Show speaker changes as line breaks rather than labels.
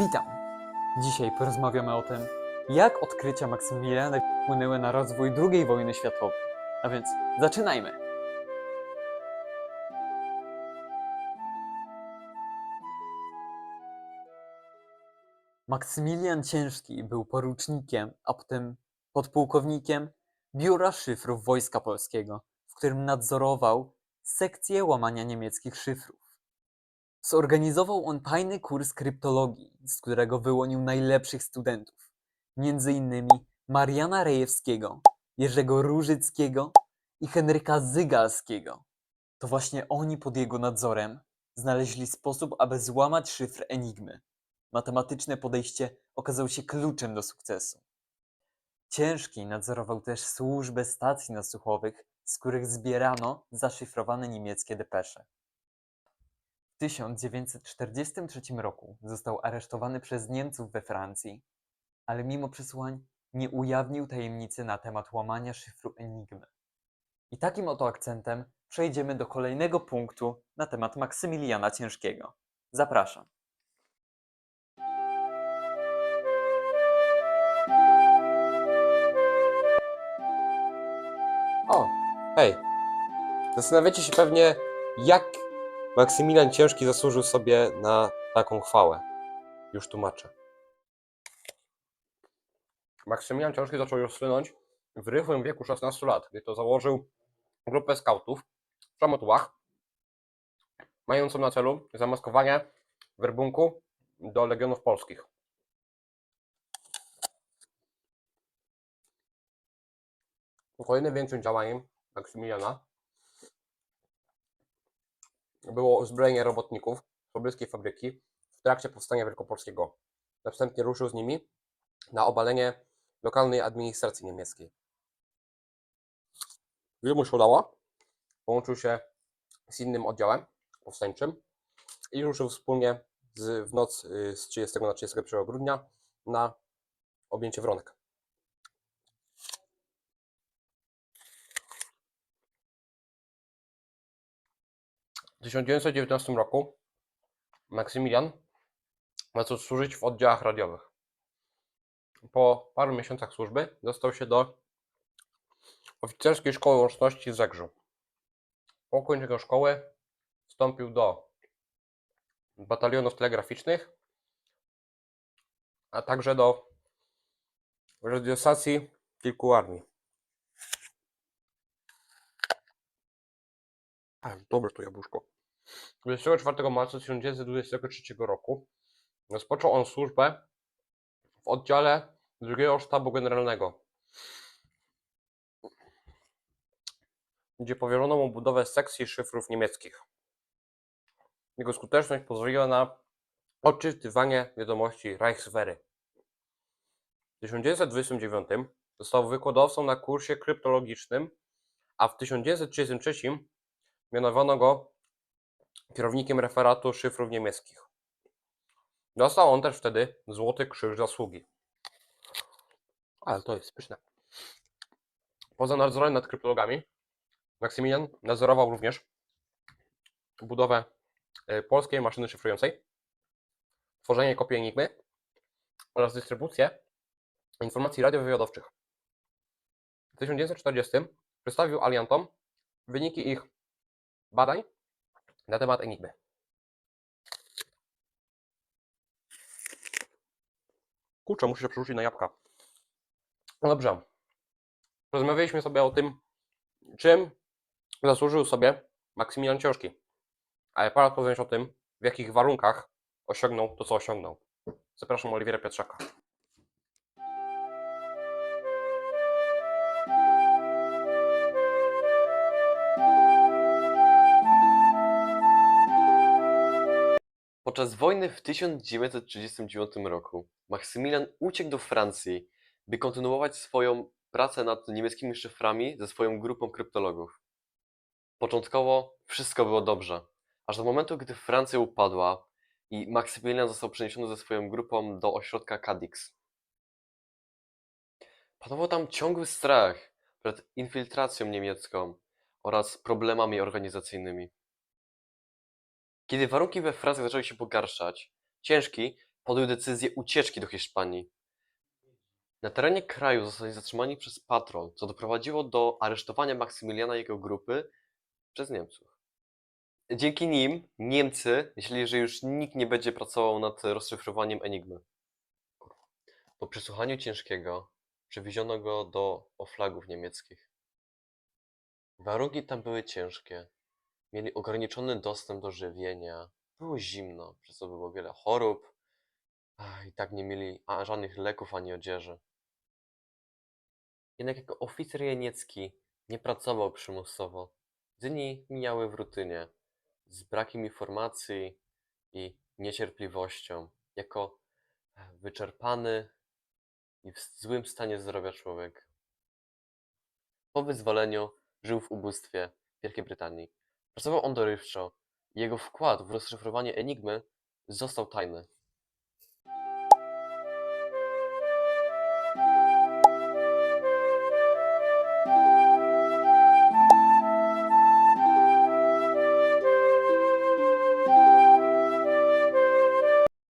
Witam! Dzisiaj porozmawiamy o tym, jak odkrycia Maksymiliana wpłynęły na rozwój II wojny światowej. A więc zaczynajmy! Maksymilian Ciężki był porucznikiem, a potem podpułkownikiem Biura Szyfrów Wojska Polskiego, w którym nadzorował sekcję łamania niemieckich szyfrów. Zorganizował on tajny kurs kryptologii, z którego wyłonił najlepszych studentów, między innymi Mariana Rejewskiego, Jerzego Różyckiego i Henryka Zygalskiego. To właśnie oni pod jego nadzorem znaleźli sposób, aby złamać szyfr Enigmy. Matematyczne podejście okazało się kluczem do sukcesu. Ciężki nadzorował też służbę stacji nasłuchowych, z których zbierano zaszyfrowane niemieckie depesze. W 1943 roku został aresztowany przez Niemców we Francji, ale mimo przesłuchań nie ujawnił tajemnicy na temat łamania szyfru Enigmy. I takim oto akcentem przejdziemy do kolejnego punktu na temat Maksymiliana Ciężkiego. Zapraszam.
O, hej. Zastanawiacie się pewnie, jak Maksymilian Ciężki zasłużył sobie na taką chwałę. Już tłumaczę. Maksymilian Ciężki zaczął już słynąć w rychłym wieku 16 lat, gdy to założył grupę skautów w Przemotułach, mającą na celu zamaskowanie werbunku do Legionów Polskich. Kolejnym większym działaniem Maksymiliana było uzbrojenie robotników pobliskiej fabryki w trakcie powstania wielkopolskiego. Następnie ruszył z nimi na obalenie lokalnej administracji niemieckiej. Gdy mu się udało, połączył się z innym oddziałem powstańczym i ruszył wspólnie z, w noc y, z 30 na 31 grudnia na objęcie Wronek. W 1919 roku Maksymilian zaczął służyć w oddziałach radiowych. Po paru miesiącach służby dostał się do oficerskiej szkoły łączności w Zegrzu. Po ukończeniu szkoły wstąpił do batalionów telegraficznych, a także do radiostacji kilku armii. Dobre to jabłuszko. 24 marca 1923 roku rozpoczął on służbę w oddziale drugiego sztabu generalnego, gdzie powierzono mu budowę sekcji szyfrów niemieckich. Jego skuteczność pozwoliła na odczytywanie wiadomości Reichswehry. W 1929 został wykładowcą na kursie kryptologicznym, a w 1933 mianowano go kierownikiem referatu szyfrów niemieckich. Dostał on też wtedy Złoty Krzyż Zasługi. Ale to jest pyszne. Poza nadzorem nad kryptologami, Maksymilian nadzorował również budowę e, polskiej maszyny szyfrującej, tworzenie kopii Enigmy oraz dystrybucję informacji radiowywiadowczych. W 1940 przedstawił aliantom wyniki ich badań na temat Enigmy. Kurczę, muszę się przerzucić na jabłka. Dobrze. Rozmawialiśmy sobie o tym, czym zasłużył sobie Maksymilian Ciężki. Ale pora powiedzieć o tym, w jakich warunkach osiągnął to, co osiągnął. Zapraszam Oliwiera Pietrzaka.
Podczas wojny w 1939 roku Maksymilian uciekł do Francji, by kontynuować swoją pracę nad niemieckimi szyframi ze swoją grupą kryptologów. Początkowo wszystko było dobrze, aż do momentu, gdy Francja upadła i Maksymilian został przeniesiony ze swoją grupą do ośrodka Cadix. Panował tam ciągły strach przed infiltracją niemiecką oraz problemami organizacyjnymi. Kiedy warunki we Francji zaczęły się pogarszać, Ciężki podjął decyzję ucieczki do Hiszpanii. Na terenie kraju zostali zatrzymani przez patrol, co doprowadziło do aresztowania Maksymiliana i jego grupy przez Niemców. Dzięki nim Niemcy myśleli, że już nikt nie będzie pracował nad rozszyfrowaniem Enigmy. Po przesłuchaniu ciężkiego przewieziono go do oflagów niemieckich. Warunki tam były ciężkie. Mieli ograniczony dostęp do żywienia. Było zimno, przez co było wiele chorób. I tak nie mieli żadnych leków ani odzieży. Jednak jako oficer jeniecki nie pracował przymusowo. Dni mijały w rutynie, z brakiem informacji i niecierpliwością, jako wyczerpany i w złym stanie zdrowia człowiek. Po wyzwoleniu żył w ubóstwie w Wielkiej Brytanii. Pracował on dorywczo jego wkład w rozszyfrowanie enigmy został tajny.